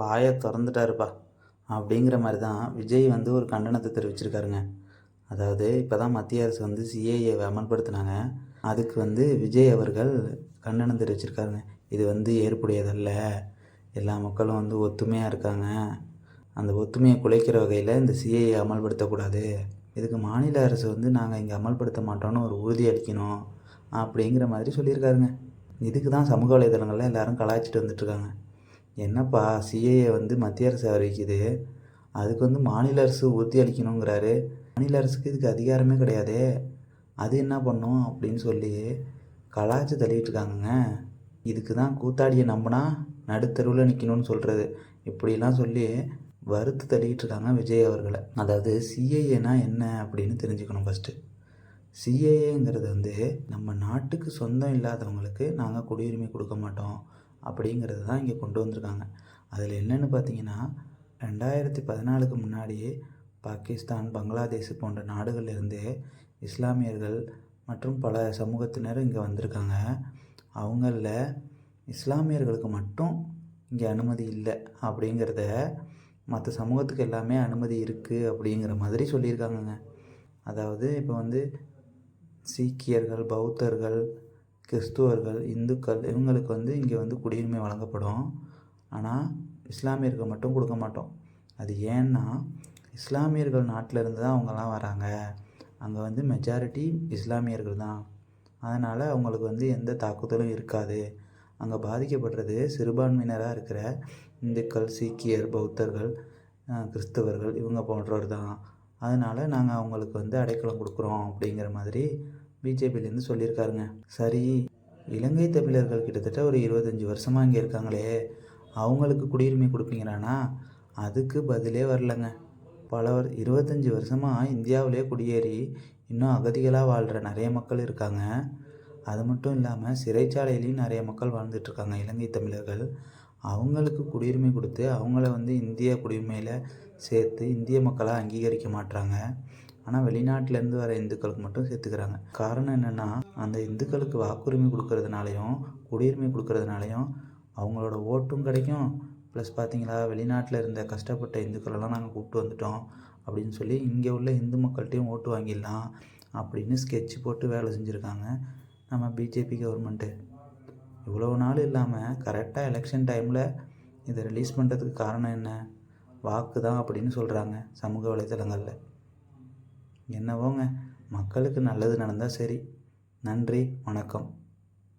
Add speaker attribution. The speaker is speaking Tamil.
Speaker 1: வாயை திறந்துட்டாருப்பா. அப்படிங்கிற மாதிரி தான் விஜய் வந்து ஒரு கண்டனத்தை தெரிவிச்சிருக்காருங்க. அதாவது இப்போ தான் மத்திய அரசு வந்து சிஏஏவை அமல்படுத்தினாங்க. அதுக்கு வந்து விஜய் அவர்கள் கண்டனம் தெரிவிச்சிருக்காருங்க. இது வந்து ஏற்புடையதல்ல. எல்லா மக்களும் வந்து ஒத்துமையாக இருக்காங்க. அந்த ஒத்துமையை குலைக்கிற வகையில் இந்த சிஏஏ அமல்படுத்தக்கூடாது. இதுக்கு மாநில அரசு வந்து நாங்கள் இங்கே அமல்படுத்த மாட்டோம்னு ஒரு உறுதி அளிக்கணும் அப்படிங்கிற மாதிரி சொல்லியிருக்காருங்க. இதுக்கு தான் சமூக வலைதளங்களில் எல்லோரும் கலாய்ச்சிட்டு வந்துட்டுருக்காங்க என்னப்பா சிஏஏ வந்து மத்திய அரசு அறிவிக்குது. அதுக்கு வந்து மாநில அரசு உறுதி அளிக்கணுங்கிறாரு. மாநில அரசுக்கு இதுக்கு அதிகாரமே கிடையாதே. அது என்ன பண்ணும் அப்படின்னு சொல்லி கலாய்ச்சி தள்ளிட்டுருக்காங்கங்க இதுக்கு தான் கூத்தாடியை நம்பினா நடுத்தருவில் நிற்கணும்னு சொல்கிறது இப்படிலாம் சொல்லி வறுத்து தள்ளிட்டு இருக்காங்க விஜய் அவர்களை. அதாவது சிஏஏனா என்ன அப்படின்னு தெரிஞ்சுக்கணும் ஃபஸ்ட்டு சிஏஏங்கிறது வந்து நம்ம நாட்டுக்கு சொந்தம் இல்லாதவங்களுக்கு நாங்கள் குடியுரிமை கொடுக்க மாட்டோம். அப்படிங்கிறது தான் இங்கே கொண்டு வந்திருக்காங்க. அதில் என்னென்னு பார்த்தீங்கன்னா ரெண்டாயிரத்தி பதினாலுக்கு முன்னாடியே பாகிஸ்தான் பங்களாதேஷ் போன்ற நாடுகளிலிருந்து இஸ்லாமியர்கள் மற்றும் பல சமூகத்தினர் இங்கே வந்திருக்காங்க. அவங்களில் இஸ்லாமியர்களுக்கு மட்டும் இங்கே அனுமதி இல்லை அப்படிங்கிறத மற்ற சமூகத்துக்கு எல்லாமே அனுமதி இருக்குது அப்படிங்கிற மாதிரி சொல்லியிருக்காங்கங்க. அதாவது இப்போ வந்து சீக்கியர்கள் பௌத்தர்கள் கிறிஸ்துவர்கள் இந்துக்கள் இவங்களுக்கு வந்து இங்கே வந்து குடியுரிமை வழங்கப்படும். ஆனால் இஸ்லாமியர்கள் மட்டும் கொடுக்க மாட்டோம். அது ஏன்னா இஸ்லாமியர்கள் நாட்டில் இருந்து தான் அவங்கெல்லாம் வராங்க. அங்கே வந்து மெஜாரிட்டி இஸ்லாமியர்கள் தான். அதனால் அவங்களுக்கு வந்து எந்த தாக்குதலும் இருக்காது. அங்கே பாதிக்கப்படுறது சிறுபான்மையினராக இருக்கிற இந்துக்கள் சீக்கியர் பௌத்தர்கள் கிறிஸ்தவர்கள் இவங்க போன்றவர் தான். அதனால் நாங்கள் அவங்களுக்கு வந்து அடைக்கலம் கொடுக்குறோம் அப்படிங்கிற மாதிரி பிஜேபியிலேருந்து சொல்லியிருக்காருங்க. சரி இலங்கை தமிழர்கள் கிட்டத்தட்ட ஒரு இருபத்தஞ்சி வருஷமாக இங்கே இருக்காங்களே அவங்களுக்கு குடியுரிமை கொடுப்பீங்களானா அதுக்கு பதிலே வரலங்க. பல வரு இருபத்தஞ்சி வருஷமாக இந்தியாவிலே குடியேறி இன்னும் அகதிகளாக வாழ்கிற நிறைய மக்கள் இருக்காங்க. அது மட்டும் இல்லாமல் சிறைச்சாலையிலையும் நிறைய மக்கள் வாழ்ந்துட்டுருக்காங்க இலங்கை தமிழர்கள். அவங்களுக்கு குடியுரிமை கொடுத்து அவங்கள வந்து இந்திய குடியுரிமையில் சேர்த்து இந்திய மக்களாக அங்கீகரிக்க மாட்றாங்க. ஆனால் வெளிநாட்டிலேருந்து வர இந்துக்களுக்கு மட்டும் சேர்த்துக்கிறாங்க. காரணம் என்னென்னா அந்த இந்துக்களுக்கு வாக்குரிமை கொடுக்கறதுனாலையும் குடியுரிமை கொடுக்கறதுனாலையும் அவங்களோட ஓட்டும் கிடைக்கும். ப்ளஸ் பார்த்தீங்களா வெளிநாட்டில் இருந்த கஷ்டப்பட்ட இந்துக்களெல்லாம் நாங்கள் கூப்பிட்டு வந்துட்டோம். அப்படின்னு சொல்லி இங்கே உள்ள இந்து மக்கள்கிட்டையும் ஓட்டு வாங்கிடலாம் அப்படின்னு ஸ்கெட்ச் போட்டு வேலை செஞ்சுருக்காங்க நம்ம பிஜேபி கவர்மெண்ட்டு இவ்வளோ நாள் இல்லாமல் கரெக்டாக எலெக்ஷன் டைமில் இதை ரிலீஸ் பண்ணுறதுக்கு காரணம் என்ன? வாக்கு தான் அப்படின்னு சொல்கிறாங்க சமூக வலைத்தளங்களில். என்னவோங்க? மக்களுக்கு நல்லது நடந்தால் சரி. நன்றி வணக்கம்.